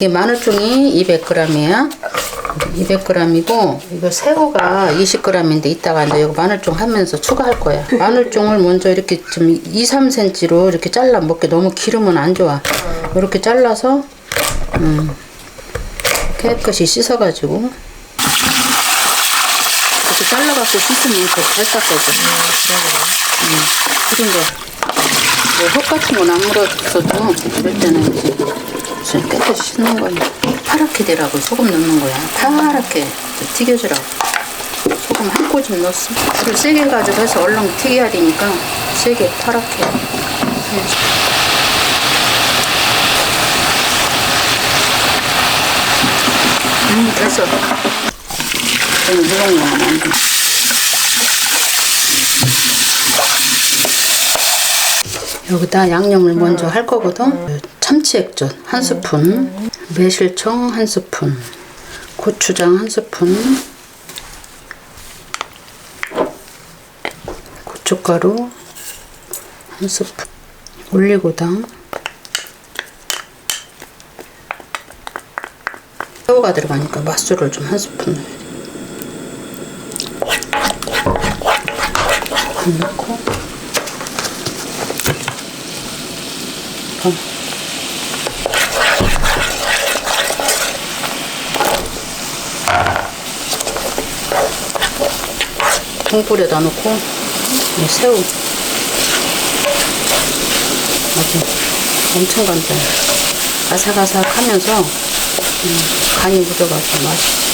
이게 마늘종이 200g이에요. 200g이고 이거 새우가 20g인데 이따가 이제 이거 마늘종 하면서 추가할 거야. 마늘종을 먼저 이렇게 좀 2, 3cm로 이렇게 잘라 먹게 너무 기르면 안 좋아. 이렇게 잘라서 음, 깨끗이 씻어가지고 이렇게 잘라갖고 씻으면 더잘 닦아져. 음, 그런 거. 뭐 흙 같은 건 안 물었어도 그럴 때는 이제 무슨 깨끗이 씻는 거야. 파랗게 되라고 소금 넣는 거야. 파랗게 튀겨주라고. 소금 한 꼬집 넣었어. 불을 세게 가지고 해서 얼른 튀겨야 되니까 세게 파랗게 해야지. 음, 됐어. 무거운 거는 안 돼. 여기다 양념을 먼저 할 거거든. 참치 액젓 한 스푼, 매실청 한 스푼, 고추장 한 스푼, 고춧가루 한 스푼, 올리고당, 새우가 들어가니까 맛술을 좀 한 스푼. 넣고 반. 통불에다 이 새우. 아주 엄청 간단해 아삭아삭하면서 음, 간이 묻어가지고 맛있어.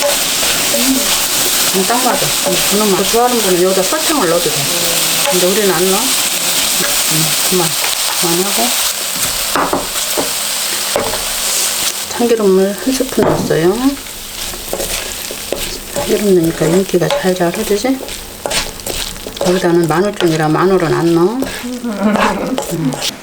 음, 딱 맞아 음, 그놈 그 좋아하는 분은 여기다 설탕을 넣어도 돼. 근데 우리는 안 넣어. 음, 그만. 그만하고 참기름을 한 스푼 넣었어요 참기름 넣으니까 윤기가 잘잘 흐르지 여기다는 마늘종이라 마늘은 안 넣어 음.